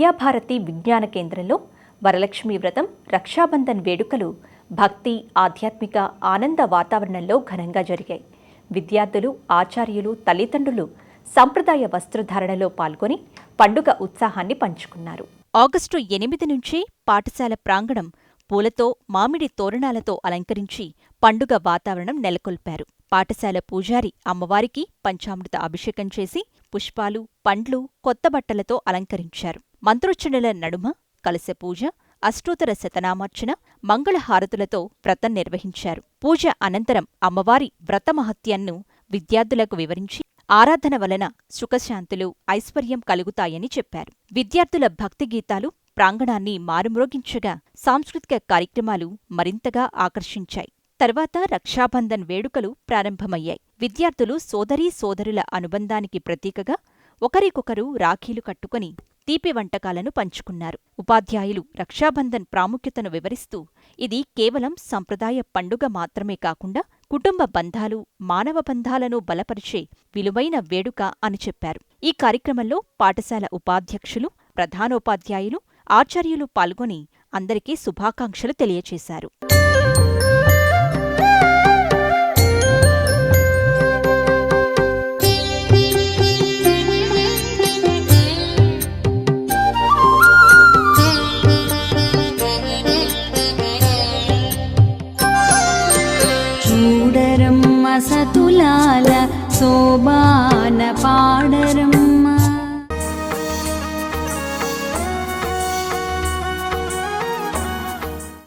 విద్యాభారతి విజ్ఞాన కేంద్రంలో వరలక్ష్మి వ్రతం రక్షాబంధన్ వేడుకలు భక్తి ఆధ్యాత్మిక ఆనంద వాతావరణంలో ఘనంగా జరిగాయి. విద్యార్థులు ఆచార్యులు తల్లిదండ్రులు సంప్రదాయ వస్త్రధారణలో పాల్గొని పండుగ ఉత్సాహాన్ని పంచుకున్నారు. ఆగస్టు ఎనిమిది నుంచి పాఠశాల ప్రాంగణం పూలతో మామిడి తోరణాలతో అలంకరించి పండుగ వాతావరణం నెలకొల్పారు. పాఠశాల పూజారి అమ్మవారికి పంచామృత అభిషేకం చేసి పుష్పాలు పండ్లు కొత్త బట్టలతో అలంకరించారు. మంత్రోచ్చరణల నడుమ కలశ పూజ అష్టోత్తర శతనామార్చన మంగళహారతులతో వ్రతం నిర్వహించారు. పూజ అనంతరం అమ్మవారి వ్రతమహత్యాన్ను విద్యార్థులకు వివరించి ఆరాధన వలన సుఖశాంతులు ఐశ్వర్యం కలుగుతాయని చెప్పారు. విద్యార్థుల భక్తి గీతాలు ప్రాంగణాన్ని మారుమ్రోగించగా సాంస్కృతిక కార్యక్రమాలు మరింతగా ఆకర్షించాయి. తర్వాత రక్షాబంధన్ వేడుకలు ప్రారంభమయ్యాయి. విద్యార్థులు సోదరీ సోదరుల అనుబంధానికి ప్రతీకగా ఒకరికొకరు రాఖీలు కట్టుకుని తీపి వంటకాలను పంచుకున్నారు. ఉపాధ్యాయులు రక్షాబంధన్ ప్రాముఖ్యతను వివరిస్తూ ఇది కేవలం సంప్రదాయ పండుగ మాత్రమే కాకుండా కుటుంబ బంధాలు మానవ బంధాలను బలపరిచే విలువైన వేడుక అని చెప్పారు. ఈ కార్యక్రమంలో పాఠశాల ఉపాధ్యక్షులు ప్రధానోపాధ్యాయులు ఆచార్యులు పాల్గొని అందరికీ శుభాకాంక్షలు తెలియచేశారు. చూడరమ్మ సతులాల శోభాన పాడ